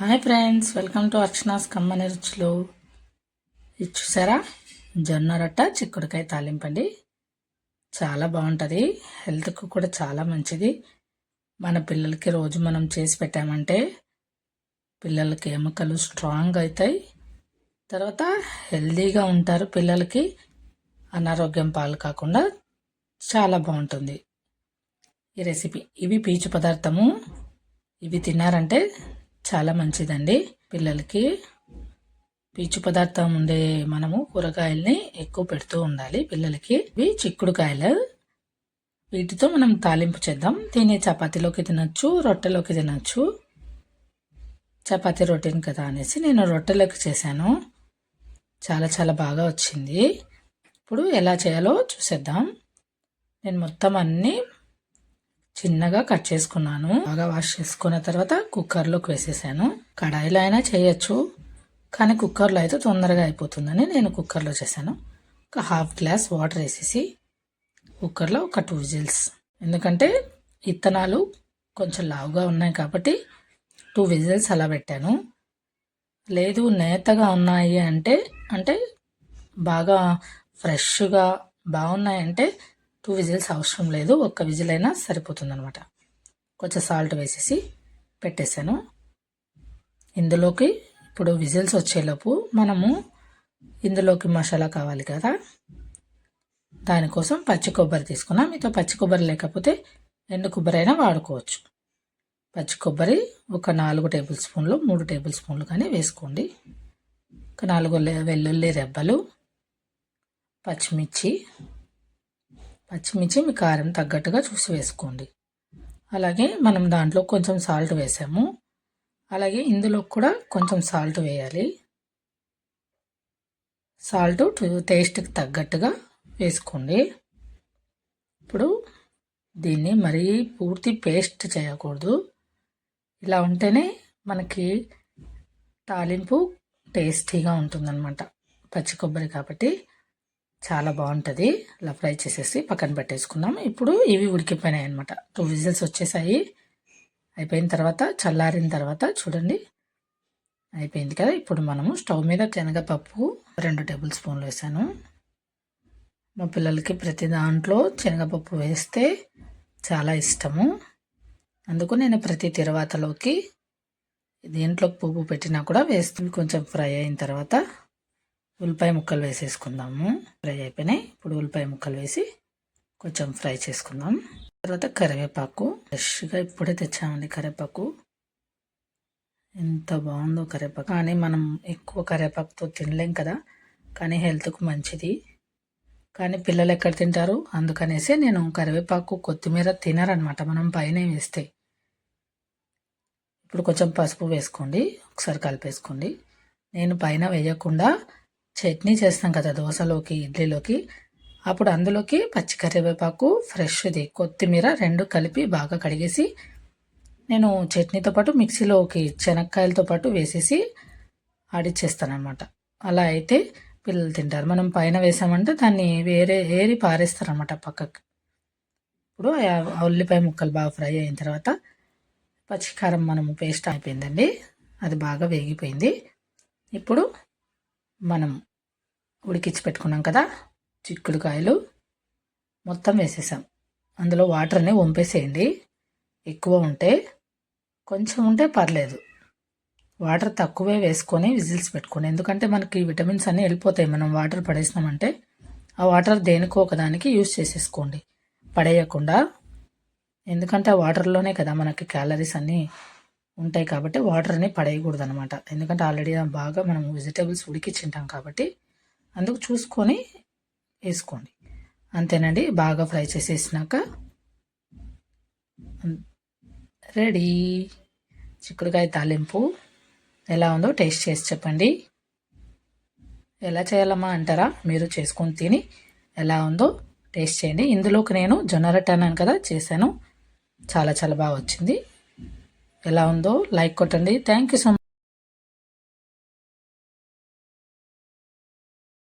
Hi friends welcome to Archana's కమ్మని రుచులు ఇది చూసారా? జొన్న రొట్ట చిక్కుడుకాయ తాలింపండి చాలా బాగుంటుంది. హెల్త్కు కూడా చాలా మంచిది. మన పిల్లలకి రోజు మనం చేసి పెట్టామంటే పిల్లలకి ఎముకలు స్ట్రాంగ్ అవుతాయి. తర్వాత హెల్దీగా ఉంటారు పిల్లలకి. అనారోగ్యం పాలు కాకుండా చాలా బాగుంటుంది. ఈ రెసిపీ ఇవి పీచు పదార్థము. ఇవి తిన్నారంటే చాలా మంచిదండి. పిల్లలకి పీచు పదార్థం ఉండే మనము కూరగాయల్ని ఎక్కువ పెడుతూ ఉండాలి. పిల్లలకి ఇవి చిక్కుడుకాయలు. వీటితో మనం తాలింపు చేద్దాం. తినే చపాతీలోకి తినచ్చు రొట్టెలోకి తినచ్చు. చపాతీ రొట్టెని కదా అనేసి నేను రొట్టెలోకి చేశాను. చాలా చాలా బాగా వచ్చింది. ఇప్పుడు ఎలా చేయాలో చూసేద్దాం. నేను మొత్తం అన్నీ చిన్నగా కట్ చేసుకున్నాను. బాగా వాష్ చేసుకున్న తర్వాత కుక్కర్లోకి వేసేసాను. కడాయిలో అయినా చేయొచ్చు కానీ కుక్కర్లో అయితే తొందరగా అయిపోతుందని నేను కుక్కర్లో చేశాను. ఒక హాఫ్ గ్లాస్ వాటర్ వేసేసి కుక్కర్లో ఒక టూ విజిల్స్. ఎందుకంటే ఇత్తనాలు కొంచెం లావుగా ఉన్నాయి కాబట్టి టూ విజిల్స్ అలా పెట్టాను. లేదు నేతగా ఉన్నాయి అంటే అంటే బాగా ఫ్రెష్గా బాగున్నాయంటే టూ విజిల్స్ అవసరం లేదు ఒక్క విజిల్ అయినా సరిపోతుంది అనమాట కొంచెం సాల్ట్ వేసేసి పెట్టేశాను. ఇందులోకి ఇప్పుడు విజిల్స్ వచ్చేలోపు మనము ఇందులోకి మసాలా కావాలి కదా. దానికోసం పచ్చి కొబ్బరి తీసుకున్నా. మీతో పచ్చి కొబ్బరి లేకపోతే ఎండు కొబ్బరి అయినా వాడుకోవచ్చు. పచ్చి కొబ్బరి ఒక నాలుగు టేబుల్ స్పూన్లు మూడు టేబుల్ స్పూన్లు కానీ వేసుకోండి. ఒక నాలుగు వెల్లుల్లి రెబ్బలు పచ్చిమిర్చి పచ్చిమిర్చి మీ కారం తగ్గట్టుగా చూసి వేసుకోండి. అలాగే మనం దాంట్లో కొంచెం సాల్ట్ వేసాము. అలాగే ఇందులో కూడా కొంచెం సాల్ట్ వేయాలి. సాల్ట్ టేస్ట్కి తగ్గట్టుగా వేసుకోండి. ఇప్పుడు దీన్ని మరీ పూర్తి పేస్ట్ చేయకూడదు. ఇలా ఉంటేనే మనకి తాలింపు టేస్టీగా ఉంటుందన్నమాట. పచ్చి కొబ్బరి కాబట్టి చాలా బాగుంటుంది. ఇలా ఫ్రై చేసేసి పక్కన పెట్టేసుకున్నాం ఇప్పుడు ఇవి ఉడికిపోయినాయి అనమాట టూ విజిల్స్ వచ్చేసాయి. అయిపోయిన తర్వాత చల్లారిన తర్వాత చూడండి. అయిపోయింది కదా. ఇప్పుడు మనము స్టవ్ మీద శనగపప్పు రెండు టేబుల్ స్పూన్లు వేసాను. మా పిల్లలకి ప్రతి దాంట్లో శనగపప్పు వేస్తే చాలా ఇష్టము. అందుకు నేను ప్రతి తిరువాతలోకి దీంట్లో పువ్వు పెట్టినా కూడా వేస్తుంది కొంచెం ఫ్రై అయిన తర్వాత ఉల్లిపాయ ముక్కలు వేసేసుకుందాము. ఫ్రై అయిపోయినాయి. ఇప్పుడు ఉల్లిపాయ ముక్కలు వేసి కొంచెం ఫ్రై చేసుకుందాం. తర్వాత కరివేపాకు. ఫ్రెష్గా ఇప్పుడే తెచ్చామండి కరివేపాకు. ఎంత బాగుందో కరివేపాకు. కానీ మనం ఎక్కువ కరివేపాకుతో తినలేం కదా. కానీ హెల్త్కు మంచిది. కానీ పిల్లలు ఎక్కడ తింటారు? అందుకనేసి నేను కరివేపాకు కొత్తిమీర తినరనమాట. మనం పైన వేస్తే. ఇప్పుడు కొంచెం పసుపు వేసుకోండి. ఒకసారి కలిపేసుకోండి. నేను పైన వేయకుండా చట్నీ చేస్తాం కదా దోశలోకి ఇడ్లీలోకి. అప్పుడు అందులోకి పచ్చి కరివేపాకు ఫ్రెష్ది కొత్తిమీర రెండు కలిపి బాగా కడిగేసి నేను చట్నీతో పాటు మిక్సీలోకి శనక్కాయలతో పాటు వేసేసి ఆడిచ్చేస్తాను అనమాట అలా అయితే పిల్లలు తింటారు. మనం పైన వేసామంటే దాన్ని వేరే ఏరి పారేస్తారనమాట పక్కకి. ఇప్పుడు ఉల్లిపాయ ముక్కలు బాగా ఫ్రై అయిన తర్వాత పచ్చికారం మనము పేస్ట్ అయిపోయిందండి. అది బాగా వేగిపోయింది. ఇప్పుడు మనం ఉడికించి పెట్టుకున్నాం కదా చిక్కుడుకాయలు మొత్తం వేసేసాం. అందులో వాటర్ని వంపేసేయండి. ఎక్కువ ఉంటే కొంచెం ఉంటే పర్లేదు. వాటర్ తక్కువే వేసుకొని విజిల్స్ పెట్టుకోండి. ఎందుకంటే మనకి విటమిన్స్ అన్నీ వెళ్ళిపోతాయి. మనం వాటర్ పడేసినామంటే ఆ వాటర్ దేనికో ఒకదానికి యూజ్ చేసేసుకోండి. పడేయకుండా. ఎందుకంటే ఆ వాటర్లోనే కదా మనకి క్యాలరీస్ అన్నీ ఉంటాయి కాబట్టి వాటర్ని పడేయకూడదు అనమాట ఎందుకంటే ఆల్రెడీ బాగా మనం వెజిటేబుల్స్ ఉడికిచ్చింటాం కాబట్టి అందుకు చూసుకొని వేసుకోండి. అంతేనండి బాగా ఫ్రై చేసేసినాక రెడీ. చిక్కుడుకాయ తాలింపు ఎలా ఉందో టేస్ట్ చేసి చెప్పండి. ఎలా చేయాలమ్మా అంటారా? మీరు చేసుకొని తిని ఎలా ఉందో టేస్ట్ చేయండి. ఇందులోకి నేను జొన్న రొట్టె అన్నాను కదా చేశాను. చాలా చాలా బాగా వచ్చింది. ఎలా ఉందో లైక్ కొట్టండి. Thank you so much